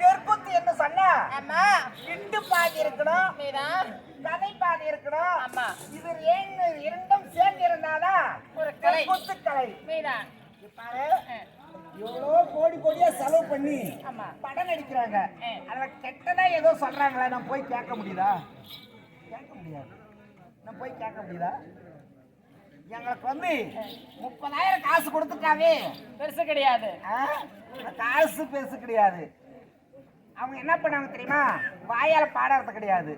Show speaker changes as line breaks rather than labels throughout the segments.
தெற்குத்து என்ன சொன்னா.
ஆமா.
இண்டு பாதி இருக்கணும். கதை பாதி இருக்கணும்.
ஆமா.
இது ரெண்டு இரண்டும் சேர்ந்து இருந்தாதான்
ஒரு கலை.
தெற்குத்து கலை. பாரு. எவ்வளோ கோடி கோடியா செலவு பண்ணி படம் நடிக்கிறாங்க. அதுல கெட்டதா ஏதோ சொல்றாங்களா? நான் போய் கேட்க முடியுதா? கேட்க முடியாது. நான் போய் கேட்க முடியுதா? எங்களுக்கு வந்து முப்பதாயிரம் காசு கொடுத்துட்டாவே.
பெருசு கிடையாது?
காசு பெருசு கிடையாது. அவங்க என்ன பண்ணாங்க தெரியுமா வாயால பாடுறது கிடையாது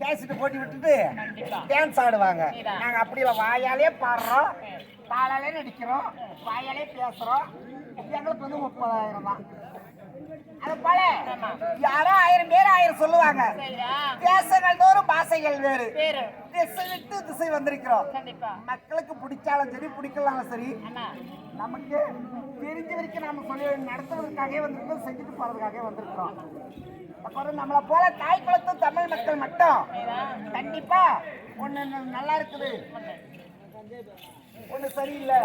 கேசட்டு போட்டி விட்டுட்டு. டான்ஸ் ஆடுவாங்க
நீதான்.
நாங்க அப்படி இல்லை வாயாலே பாடுறோம் காலாலே நடிக்கிறோம் வாயாலே பேசுறோம் எங்களுக்கு வந்து முப்பதாயிரம் தான். யாரோ ஆயிரம் பேர் ஆயிரம் சொல்லுவாங்க. தேசங்கள் தோறும் பாசைகள் வேறு. திசை விட்டு திசை வந்திருக்கிறோம். மக்களுக்கு பிடிச்சாலும் சரி பிடிக்கலாலும் சரி நமக்கு தெரிஞ்ச வரைக்கும் நாம சொல்லி நடத்துவதற்காகவே வந்திருக்கோம் செஞ்சுட்டு போறதுக்காகவே வந்திருக்கிறோம். அப்புறம் நம்மளை போல தாய் குலத்து தமிழ் மக்கள் மட்டும் கண்டிப்பா ஒண்ணு நல்லா இருக்குது. ஒண்ணு சரியில்லை.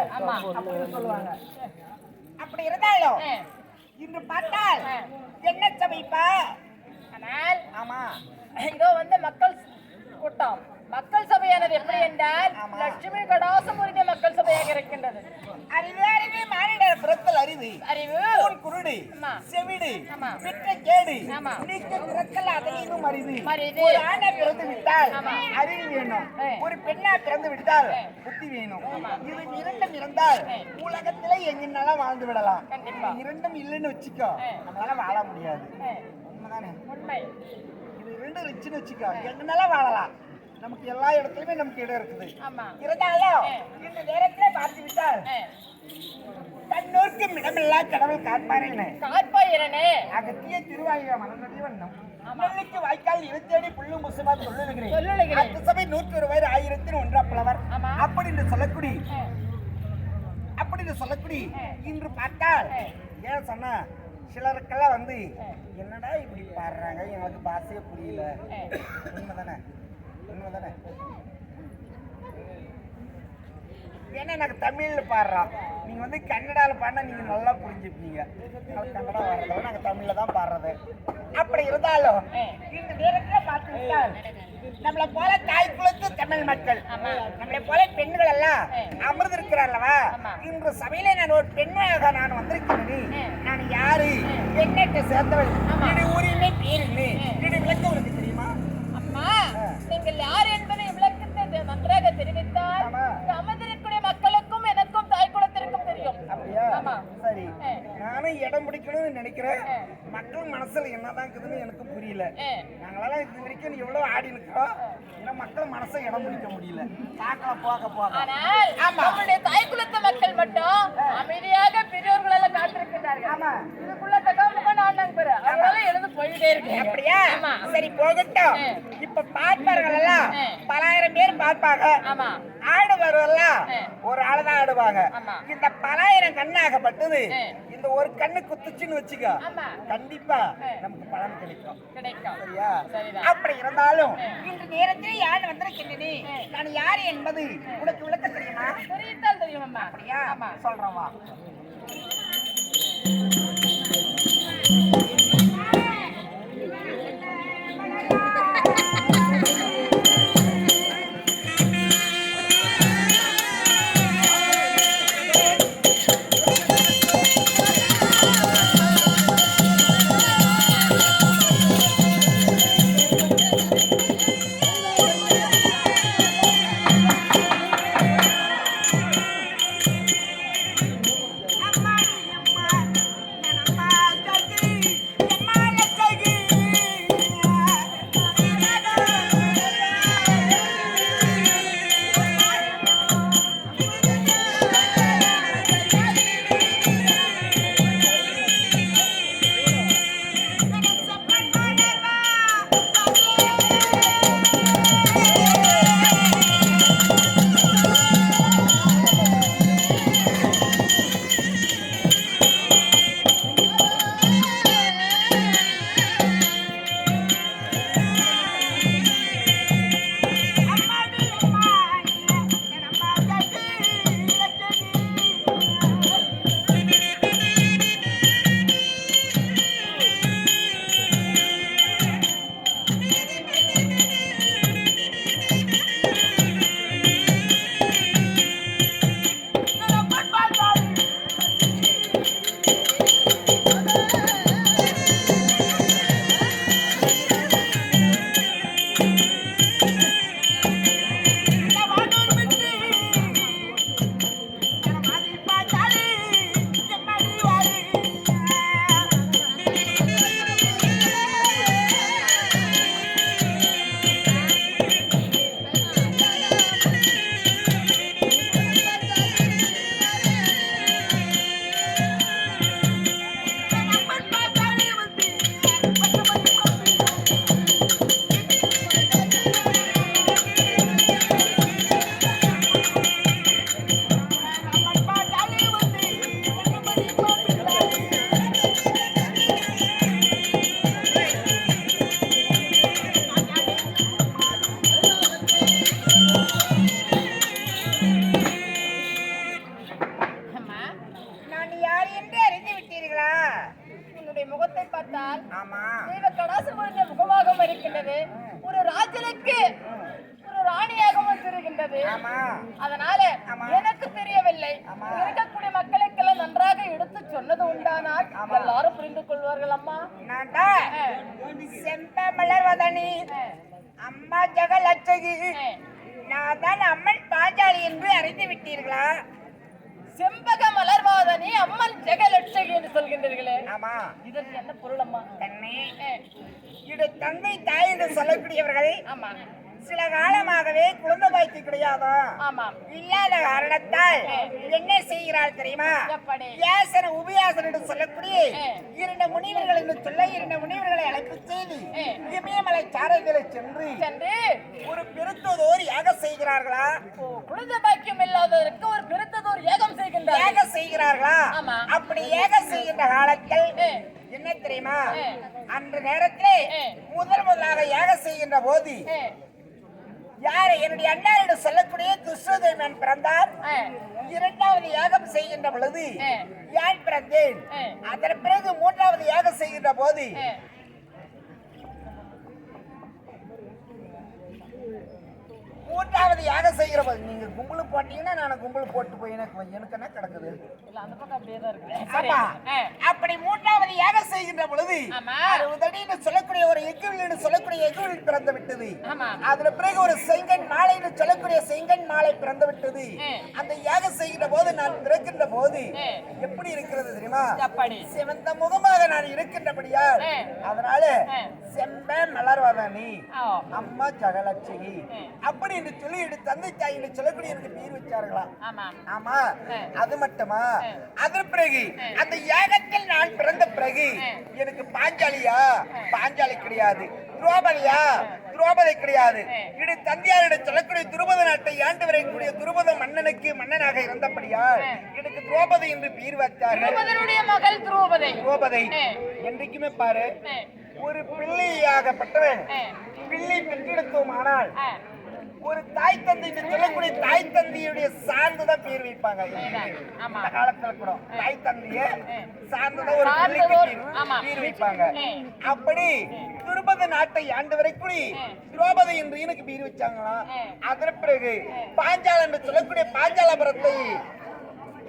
அப்படின்னு சொல்லுவாங்க. அப்படி இருந்தாலும் இன்று பார்த்தால். என்ன சபைப்பா
ஆனால்
ஆமா
இதோ வந்து மக்கள் கூட்டம் மக்கள் சபையானது எப்படி என்றால். லட்சுமி கடாசம் உரிய மக்கள் சபையாக இருக்கின்றது
அறிவு அறிவு மானிடர் பிறத்தல் அறிவு
அறிவு
குருடு. செவிடு. விற்ற கேடு
ஆமா.
நீக்க பிறக்கல் அதனையும் அறிவு
அறிவு.
ஒரு ஆணை பிறந்து விட்டால். அறிவு வேணும். ஒரு பெண்ணா பிறந்து விட்டால். புத்தி வேணும். இது இரண்டும் இருந்தால். உலகத்திலே எங்கனாலும் வாழ்ந்து விடலாம் இரண்டும் இல்லைன்னு வச்சுக்கோ. நம்மளால வாழ முடியாது உண்மைதானே
உண்மை
இரண்டும் இருந்துச்சுன்னு வச்சுக்கோ. எங்கனாலும் வாழலாம். நமக்கு எல்லா இடத்துலயுமே நமக்கு இடம் இருக்குது. இருந்தாலும். இந்த நேரத்திலே பார்த்து விட்டால்
ஆ,
கண்ணூர்க்கும் இடமெல்லாம் கடவுள் காட்பாருன்னு
கார்பாயிரனே
அகத்திய திருவாயூர மலர்நதி வண்ணம் நெல்லுக்கு வாய்க்கால் இருத்தேடி புல்லும் புசுமா சொல்லுகிறேன். அத்து சபை நூற்று ரூபாய் ஆயிரத்தி ஒன்றா புலவர். அப்படின்னு சொல்லக்குடி
ஆ,
அப்படின்னு சொல்லக்குடி
ஆ.
இன்று பார்த்தால். ஏன் சொன்னா சிலருக்கெல்லாம் வந்து. என்னடா இப்படி பாடுறாங்க எங்களுக்கு பாஷையே புரியல. உண்மைதானே உண்மைதானே ஏன்னா எனக்கு தமிழ்ல பாடுறோம் நீங்க வந்து கன்னடால பாடினா நீங்க நல்லா புரிஞ்சுப்பீங்க கன்னடா வர்றதோட நாங்க தமிழ்ல தான் பாடுறது அப்படி இருந்தாலும். இந்த நேரத்துல பார்த்து விட்டால் நம்மளை போல தாய் குலத்து தமிழ் மக்கள். நம்மளை போல பெண்கள் எல்லாம்
ஆ.
அமர்ந்து இருக்கிறல்லவா
ஆமா.
இன்று சபையில நான் ஒரு பெண்ணாக நான் வந்திருக்கிறேன் யாரு. பெண்ணத்தை சேர்ந்தவள். இது ஊரிலே பேர் என்ன
ஆ.
இது விளக்கம் உனக்கு தெரியுமா
அம்மா. நீங்கள் யார் என்பதை விளக்கத்தை நன்றாக தெரிவித்தால் அமர்ந்திருக்கக்கூடிய மக்களுக்கும் எனக்கும் தாய் குலத்திற்கும் தெரியும்
அப்படியா. சரி. நானும் இடம் பிடிக்கணும்னு நினைக்கிறேன். மக்கள் மனசுல என்னதான் இருக்குதுன்னு எனக்கு புரியல
ஆ,
நாங்களாம் இது வரைக்கும் எவ்வளவு ஆடி நிற்கிறோம் இன்னும் மக்கள் மனசை இடம் பிடிக்க முடியல பார்க்கலாம் போக போக
ஆனால். நம்முடைய தாய் குலத்து மக்கள் மட்டும் அமைதியாக பெரியோர்கள்
ஆமா.
இதுக்குள்ள அதனால எழுந்து போயிட்டே இருக்கேன்
அப்படியா சரி போகட்டும். இப்ப பார்ப்பார்கள் எல்லாம். பலாயிரம் பேர் பார்ப்பாங்க
ஆமா
ஆடுவார்கள்லாம்
ஆ.
ஒரு ஆளு தான் ஆடுவாங்க. இந்த பலாயிரம் கண்ணாகப்பட்டது. இந்த ஒரு கண்ணு குத்துச்சுன்னு வச்சுக்கோ. கண்டிப்பா. நமக்கு பலன் கிடைக்கும் சரியா. அப்படி இருந்தாலும். இன்று நேரத்தில் யார் வந்திருக்கின்றனே. நான் யார் என்பது உனக்கு விளக்க தெரியுமா
தெரியும்
அப்படியா
ஆமா
Thank you. ஆமா
தெய்வ கடாசம் புரிந்த முகமாகவும் இருக்கின்றது. ஒரு ராஜனுக்கு ஒரு ராணியாகவும் தெரிகின்றது.
ஆமா.
அதனால. எனக்கு தெரியவில்லை. இருக்கக்கூடிய மக்களுக்கெல்லாம் நன்றாக எடுத்து சொன்னது உண்டானால் எல்லாரும் புரிந்து கொள்வார்கள் அம்மா.
செம்ப மலர்வதனி அம்மா ஜெகலட்சகி நான் தான் அம்மன் பாஞ்சாலி என்று அறிந்து விட்டீர்களா?
செம்பக மலர்வாதனி அம்மன் ஜெகலட்சகி என்று சொல்கின்றீர்களே.
ஆமா.
இதற்கு என்ன பொருள் அம்மா?
தன்னை இது தந்தை தாய் என்று சொல்லக்கூடியவர்கள்
ஆமா.
சில காலமாகவே குழந்தை பாய்ச்சி கிடையாதா இல்லாத காரணத்தால் என்ன செய்கிறாள் தெரியுமா? வியாசன உபயாசன் என்று சொல்லக்கூடிய. இரண்டு முனிவர்கள் என்று சொல்ல இரண்டு முனிவர்களை அழைப்பு செய்து. இமயமலை சாரதிகளை சென்று
சென்று
ஒரு பெருத்ததோர் யாக செய்கிறார்களா
குழந்தை பாக்கியம் இல்லாதவருக்கு ஒரு பெருத்ததொரு ஏகம் செய்கின்றார்
யாக செய்கிறார்களா. அப்படி யாக செய்கின்ற காலத்தில். என்ன தெரியுமா. அன்று நேரத்திலே. முதல் முதலாக யாக செய்கின்ற போது யாரை என்னுடைய அண்ணாரிடம் சொல்லக்கூடிய துஷ்டதேவன் பிறந்தார். இரண்டாவது யாகம் செய்கின்ற பொழுது. யான் பிறந்தேன். அதன் பிறகு மூன்றாவது யாகம் செய்கின்ற போது மூன்றாவது யாகம் செய்கிற போது நீங்க கும்பல் போட்டீங்கன்னா நான் கும்பல் போட்டு போய் எனக்கு எனக்கு என்ன கிடக்குது
இல்ல அந்த பக்கம் அப்படியே தான் இருக்கு சரி.
ஆமா. அப்படி மூன்றாவது யாகம் செய்கின்ற பொழுது. அறுபதடின்னு சொல்லக்கூடிய ஒரு எக்குவில் சொல்லக்கூடிய எக்குவில் பிறந்து விட்டது அதுல பிறகு ஒரு செங்கன் மாலைன்னு சொல்லக்கூடிய செங்கன் மாலை பிறந்து விட்டது. அந்த யாகம் செய்கின்ற போது நான் பிறக்கின்ற போது. எப்படி இருக்கிறது தெரியுமா சிவந்த முகமாக நான் இருக்கின்றபடியால்
ஆ.
அதனால. செம்ப மலர்வதனி. அம்மா ஜகலட்சுமி
ஆ.
என்று சொல்லி தந்தை தாய் என்று சொல்லக்கூடிய எனக்கு பேர் வச்சார்களா
ஆமா.
அது மட்டுமா
ஆ.
அதன் பிறகு அந்த யாகத்தில் நான் பிறந்த பிறகு. எனக்கு பாஞ்சாலியா பாஞ்சாலி கிடையாது துரோபதியா துரோபதி கிடையாது. இது தந்தையாரிடம் சொல்லக்கூடிய துருபத நாட்டை ஆண்டு வரக்கூடிய துருபத மன்னனுக்கு மன்னனாக இருந்தபடியால்
ஆ.
எனக்கு துரோபதி என்று பேர் வச்சார்கள்
மகள் திரௌபதி
துரோபதை. என்றைக்குமே பாரு. ஒரு பிள்ளையாகப்பட்டவன். பிள்ளை பெற்றெடுத்தோமானால்
ஆ.
ஒரு தாய் தந்தை சொல்லக்கூடிய தாய் தந்தையுடைய சார்ந்துதான் பேர் வைப்பாங்க. இந்த காலத்துல கூட தாய் தந்தைய சார்ந்துதான் ஒரு பிள்ளைக்கு. பேர் வைப்பாங்க. அப்படி துருபத நாட்டை ஆண்டு வரைக்கும். துரோபதை என்று எனக்கு பேர் வச்சாங்களாம்
ம்.
அதன் பிறகு பாஞ்சால என்று சொல்லக்கூடிய பாஞ்சாலபுரத்தை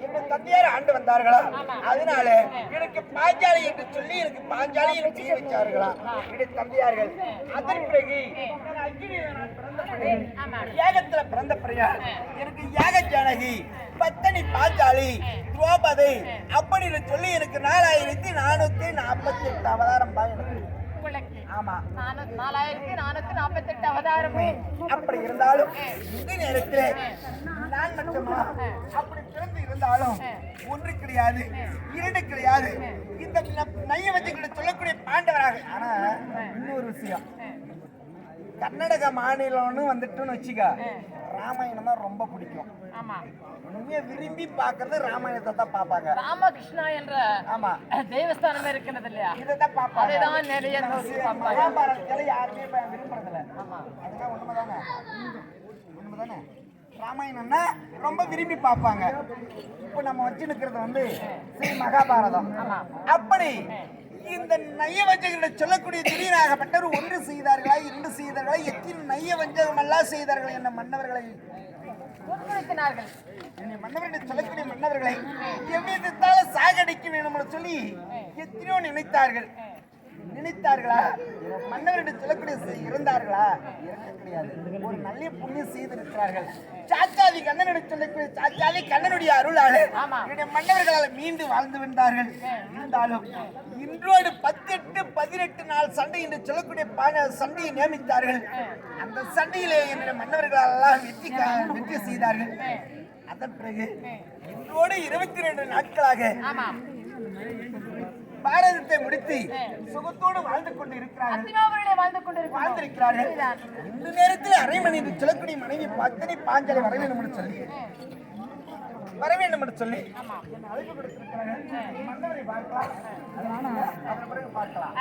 எங்கள் தந்தையார் ஆண்டு வந்தார்களா. அதனால எனக்கு பாஞ்சாலி என்று சொல்லி எனக்கு பாஞ்சாலி என்று பேர் வச்சார்களா? என்னுடைய தந்தையார்கள். அதன் பிறகு நான் பிறந்த பிறகு எனக்கு யாக ஜானகி பத்தனி பாஞ்சாலி துரோபதை அப்படின்னு சொல்லி எனக்கு நாலாயிரத்தி நானூத்தி நாற்பத்தி எட்டு அவதாரம்
நானூ- நாலாயிரத்தி நானூத்தி நாற்பத்தி எட்டு அவதாரமே.
அப்படி இருந்தாலும் இந்த நேரத்தில் நான் மட்டுமா அப்படி பிறந்து இருந்தாலும் ஒன்று கிடையாது இரண்டு கிடையாது. இந்த நைய வச்சுக்கிட்டு சொல்லக்கூடிய பாண்டவராக. ஆனா இன்னொரு விஷயம். கர்நாடக மாநிலம்னு வந்துட்டுன்னு வச்சுக்க ராமாயணம் தான் ரொம்ப பிடிக்கும். உண்மையை விரும்பி பார்க்கறது ராமாயணத்தை தான் பார்ப்பாங்க.
ராமகிருஷ்ணா என்ற
ஆமா.
தேவஸ்தானமே இருக்கிறது இல்லையா?
இதை தான் பார்ப்பாங்க.
அதுதான் நிறைய
மகாபாரதத்துல யாருமே விரும்புறதில்ல.
ஆமா.
அதுதான் உண்மைதானே உண்மைதானே ராமாயணம்னா ரொம்ப விரும்பி பார்ப்பாங்க. இப்போ நம்ம வச்சு நிற்கிறது வந்து ஸ்ரீ மகாபாரதம். அப்படி இந்த நைய வஞ்சகர்கள் சொல்லக்கூடிய திடீராகப்பட்டவர் ஒன்று செய்தார்களா இரண்டு செய்தார்களா எத்தனை நைய வஞ்சகம் எல்லாம் செய்தார்கள் என்ன மன்னவர்களை மன்னவர்கள் சொல்லக்கூடிய மன்னவர்களை எவ்விதத்தால சாகடிக்க வேணும்னு சொல்லி எத்தனையோ நினைத்தார்கள். நினைத்தார்களா? மன்னவரிடம் சொல்லக்கூடிய இருந்தார்களா? இருக்க கிடையாது. ஒரு நல்ல புண்ணியம் செய்திருக்கிறார்கள் சாச்சாதி கண்ணனிடம் சொல்லக்கூடிய சாச்சாதி கண்ணனுடைய அருளால். என்னுடைய மன்னவர்களால் மீண்டு வாழ்ந்து வந்தார்கள் இருந்தாலும் இன்றோடு பத்தெட்டு பதினெட்டு நாள் சண்டை என்று சொல்லக்கூடிய சண்டையை நியமித்தார்கள். அந்த சண்டையிலே என்னுடைய மன்னவர்களால் எல்லாம் வெற்றி வெற்றி செய்தார்கள். அதன் பிறகு இன்றோடு இருபத்தி ரெண்டு நாட்களாக பாரதத்தை முடித்து சுகத்தோடு வாழ்ந்து கொண்டு இருக்கிறார்கள் வாழ்ந்திருக்கிறார்கள். இந்த நேரத்தில் அரை மணி என்று சொல்லக்கூடிய மனைவி பத்தினி பாஞ்சலை வர வேண்டும் என்று சொல்லி. வர வேண்டும் என்று சொல்லி. அழைப்பு கொடுத்திருக்கிறார்கள் மன்னவரை பார்க்கலாம். அதனால அதன் பிறகு பார்க்கலாம்.